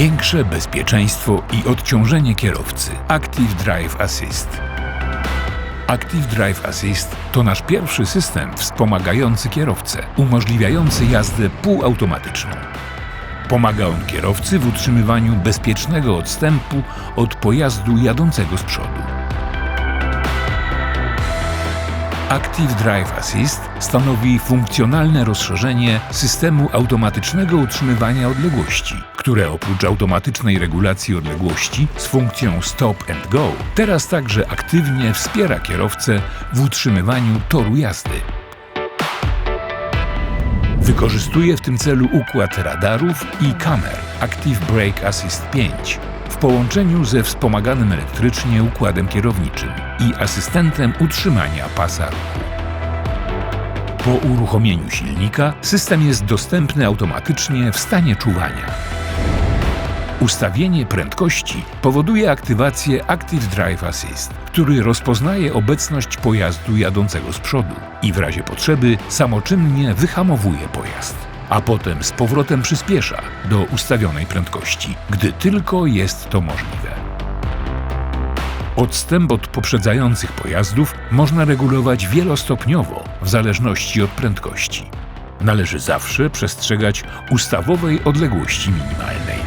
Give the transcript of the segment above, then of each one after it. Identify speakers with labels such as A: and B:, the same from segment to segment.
A: Większe bezpieczeństwo i odciążenie kierowcy. Active Drive Assist. Active Drive Assist to nasz pierwszy system wspomagający kierowcę, umożliwiający jazdę półautomatyczną. Pomaga on kierowcy w utrzymywaniu bezpiecznego odstępu od pojazdu jadącego z przodu. Active Drive Assist stanowi funkcjonalne rozszerzenie systemu automatycznego utrzymywania odległości, które oprócz automatycznej regulacji odległości z funkcją Stop and Go, teraz także aktywnie wspiera kierowcę w utrzymywaniu toru jazdy. Wykorzystuje w tym celu układ radarów i kamer Active Brake Assist 5 w połączeniu ze wspomaganym elektrycznie układem kierowniczym i asystentem utrzymania pasa ruchu. Po uruchomieniu silnika system jest dostępny automatycznie w stanie czuwania. Ustawienie prędkości powoduje aktywację Active Drive Assist, który rozpoznaje obecność pojazdu jadącego z przodu i w razie potrzeby samoczynnie wyhamowuje pojazd, a potem z powrotem przyspiesza do ustawionej prędkości, gdy tylko jest to możliwe. Odstęp od poprzedzających pojazdów można regulować wielostopniowo w zależności od prędkości. Należy zawsze przestrzegać ustawowej odległości minimalnej.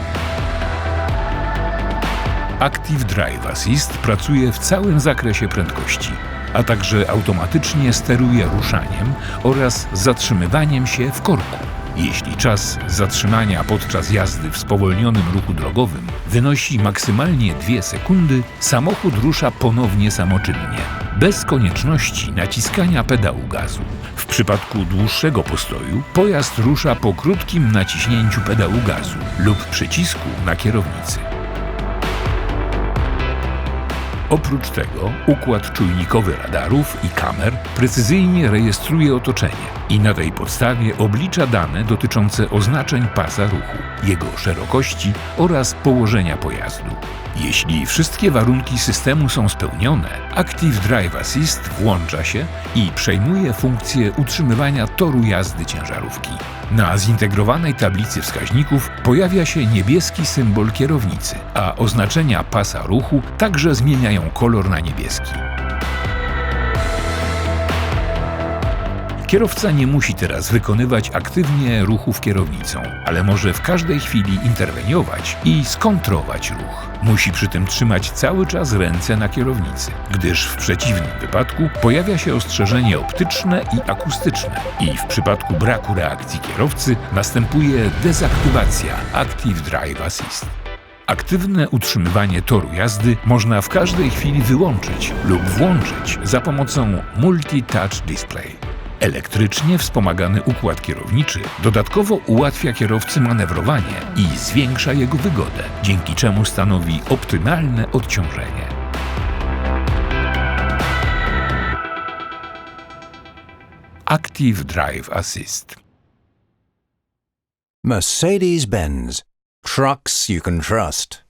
A: Active Drive Assist pracuje w całym zakresie prędkości, a także automatycznie steruje ruszaniem oraz zatrzymywaniem się w korku. Jeśli czas zatrzymania podczas jazdy w spowolnionym ruchu drogowym wynosi maksymalnie 2 sekundy, samochód rusza ponownie samoczynnie, bez konieczności naciskania pedału gazu. W przypadku dłuższego postoju pojazd rusza po krótkim naciśnięciu pedału gazu lub przycisku na kierownicy. Oprócz tego układ czujnikowy radarów i kamer precyzyjnie rejestruje otoczenie i na tej podstawie oblicza dane dotyczące oznaczeń pasa ruchu, jego szerokości oraz położenia pojazdu. Jeśli wszystkie warunki systemu są spełnione, Active Drive Assist włącza się i przejmuje funkcję utrzymywania toru jazdy ciężarówki. Na zintegrowanej tablicy wskaźników pojawia się niebieski symbol kierownicy, a oznaczenia pasa ruchu także zmieniają kolor na niebieski. Kierowca nie musi teraz wykonywać aktywnie ruchów kierownicą, ale może w każdej chwili interweniować i skontrować ruch. Musi przy tym trzymać cały czas ręce na kierownicy, gdyż w przeciwnym wypadku pojawia się ostrzeżenie optyczne i akustyczne i w przypadku braku reakcji kierowcy następuje dezaktywacja Active Drive Assist. Aktywne utrzymywanie toru jazdy można w każdej chwili wyłączyć lub włączyć za pomocą Multi-Touch Display. Elektrycznie wspomagany układ kierowniczy dodatkowo ułatwia kierowcy manewrowanie i zwiększa jego wygodę, dzięki czemu stanowi optymalne odciążenie. Active Drive Assist
B: Mercedes Benz. Trucks you can trust.